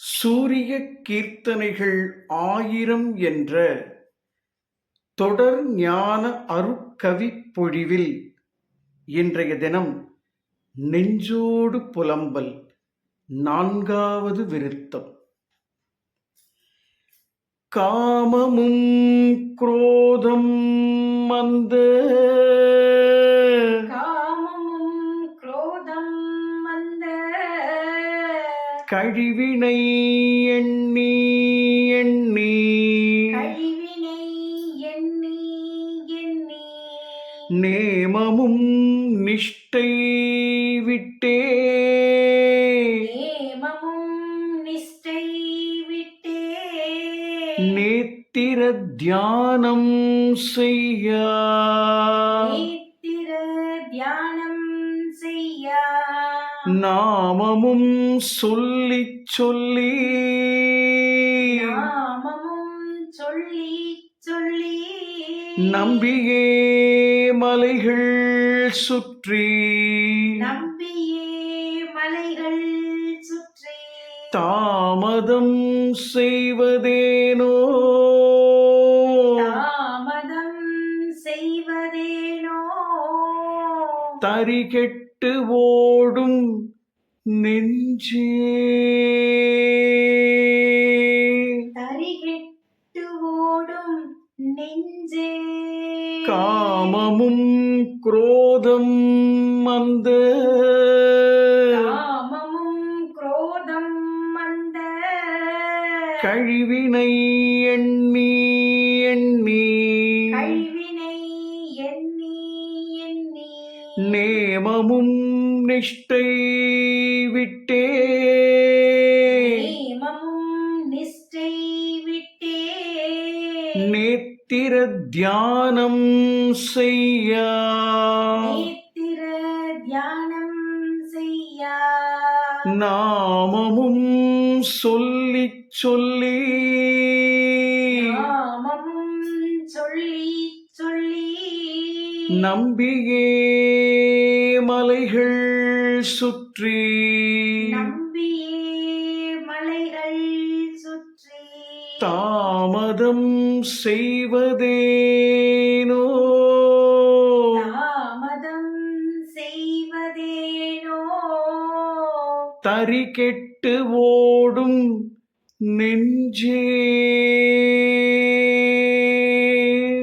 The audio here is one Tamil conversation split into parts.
சூரிய கீர்த்தனைகள் ஆயிரம் என்ற தொடர் ஞான அருட்கவிப் பொழிவில் இன்றைய தினம் நெஞ்சோடு புலம்பல் நான்காவது விருத்தம். காமமும் குரோதம் மந்த கழிவினை எண்ணி எண்ணி. கழிவினை எண்ணி எண்ணி. நேமமும் நிஷ்டை விட்டே. நேமமும் நிஷ்டை விட்டே. நேத்திர தியானம் செய்ய. நாமமும் சொல்லிச் சொல்லி. நாமமும் சொல்லி சொல்லி. நம்பியே மலைகள் சுற்றி. நம்பியே மலைகள் சுற்றி. தாமதம் செய்வதேனோ? தாமதம் செய்வதேனோ? தரிகெட்டு ஓடும் நெஞ்சே. தரிகெட்டு ஓடும் நெஞ்சே. காமமும் குரோதம் அந்த காமமும் குரோதம் அந்த கழிவினை எண்ணி எண்ணி. கழிவினை எண்ணி எண்ணி. நேமமும் நிஷ்டை. விட்டே நிஷ்டை விட்டே நேத்திர தியானம் செய்ய. நேத்திர தியானம் செய்யா. நாமமும் சொல்லிச் சொல்லி. நாமமும் சொல்லி சொல்லி. நம்பியே மலைகள் சுற்றி. தாமதம் செய்வதேனோ? தாமதம் செய்வதேனோ? தறி கெட்டு ஓடும் நெஞ்சே.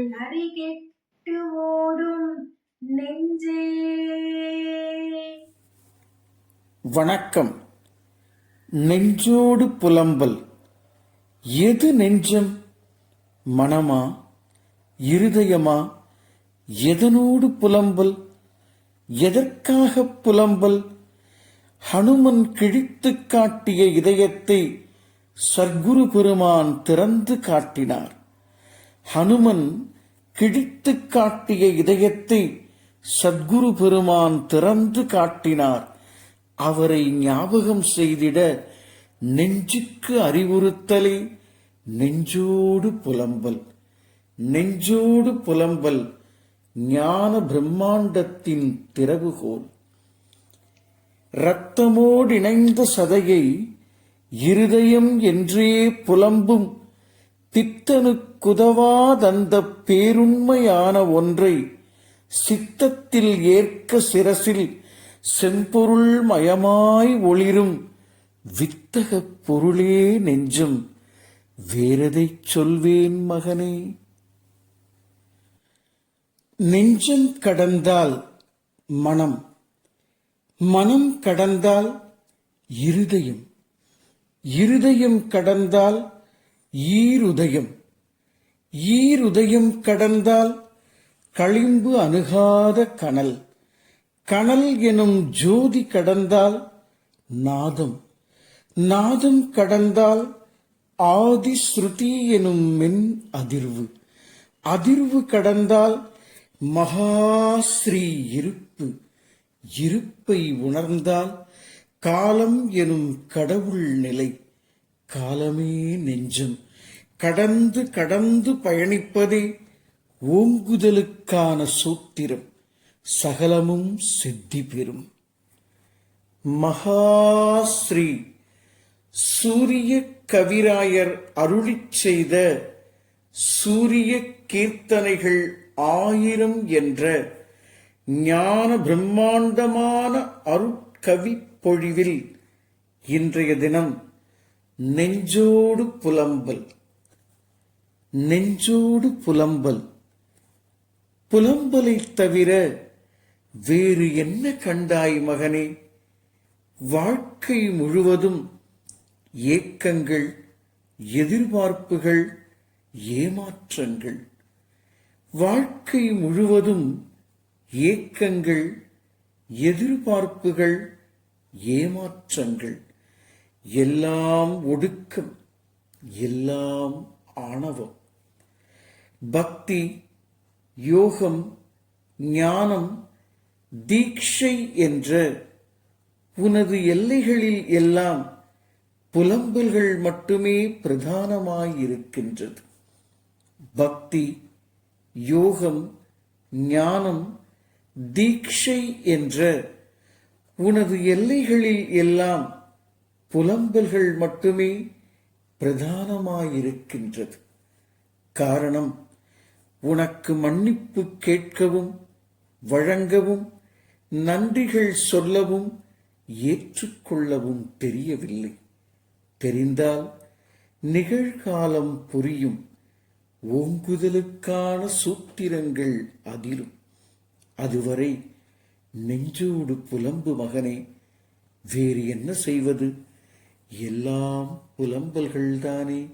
நரிகெட்டு ஓடும் நெஞ்சே. வணக்கம். நெஞ்சோடு புலம்பல். எது நெஞ்சம் மனமா இருதயமா எதனோடு புலம்பல் எதற்காக புலம்பல் ஹனுமன் கிழித்து காட்டிய இதயத்தை சர்க்குரு பெருமான் திறந்து காட்டினார். ஹனுமன் கிழித்து காட்டிய இதயத்தை சத்குரு பெருமான் திறந்து காட்டினார். அவரை ஞாபகம் செய்திட நெஞ்சுக்கு அறிவுறுத்தலே நெஞ்சோடு புலம்பல். நெஞ்சோடு புலம்பல் ஞான பிரம்மாண்டத்தின் திறவுகோல். இரத்தமோடிணைந்த சதையை இருதயம் என்றே புலம்பும் பித்தனுக்குதவாதந்த பேருண்மையான ஒன்றை சித்தத்தில் ஏற்க சிரசில் செம்பொருள் மயமாய் ஒளிரும். வித்தகப் பொருளே நெஞ்சம் வேறதை சொல்வேன் மகனே? நெஞ்சம் கடந்தால் மனம் மனம் கடந்தால் இருதயம் இருதயம் கடந்தால் ஈருதயம் ஈருதயம் கடந்தால் களிம்பு அணுகாத கனல் கனல் எனும் ஜோதி கடந்தால் நாதம். நாதம் கடந்தால் ஆதி ஸ்ருதி எனும் மென் அதிர்வு. அதிர்வு கடந்தால் மகாஸ்ரீ இருப்பு. இருப்பை உணர்ந்தால் காலம் எனும் கடவுள் நிலை. காலமே நெஞ்சம். கடந்து கடந்து பயணிப்பதே ஓங்குதலுக்கான சூத்திரம். சகலமும் சித்தி பெறும். மகாஸ்ரீ சூரிய கவிராயர் அருளிச் செய்த சூரிய கீர்த்தனைகள் ஆயிரம் என்ற ஞான பிரம்மாண்டமான அருட்கவி பொழிவில் இன்றைய தினம் நெஞ்சோடு புலம்பல். நெஞ்சோடு புலம்பல். புலம்பலைத் தவிர வேறு என்ன கண்டாய் மகனே? வாழ்க்கை முழுவதும் ஏக்கங்கள் எதிர்பார்ப்புகள் ஏமாற்றங்கள். வாழ்க்கை முழுவதும் ஏக்கங்கள் எதிர்பார்ப்புகள் ஏமாற்றங்கள். எல்லாம் ஒடுக்கம் எல்லாம் ஆணவம். பக்தி யோகம் ஞானம் தீட்சை என்ற உனது எல்லைகளில் எல்லாம் புலம்பல்கள் மட்டுமே பிரதானமாயிருக்கின்றது. பக்தி யோகம் ஞானம் தீட்சை என்ற உனது எல்லைகளில் எல்லாம் புலம்பல்கள் மட்டுமே பிரதானமாயிருக்கின்றது. காரணம் உனக்கு மன்னிப்பு கேட்கவும் வழங்கவும் நன்றிகள் சொல்லவும் ஏற்றுக்கொள்ளவும் தெரியவில்லை. தெரிந்தால் நிகழ்காலம் புரியும். ஓங்குதலுக்கான சூத்திரங்கள் அதிலும் அதுவரை நெஞ்சோடு புலம்பு மகனே வேறு என்ன செய்வது? எல்லாம் புலம்பல்கள்தானே.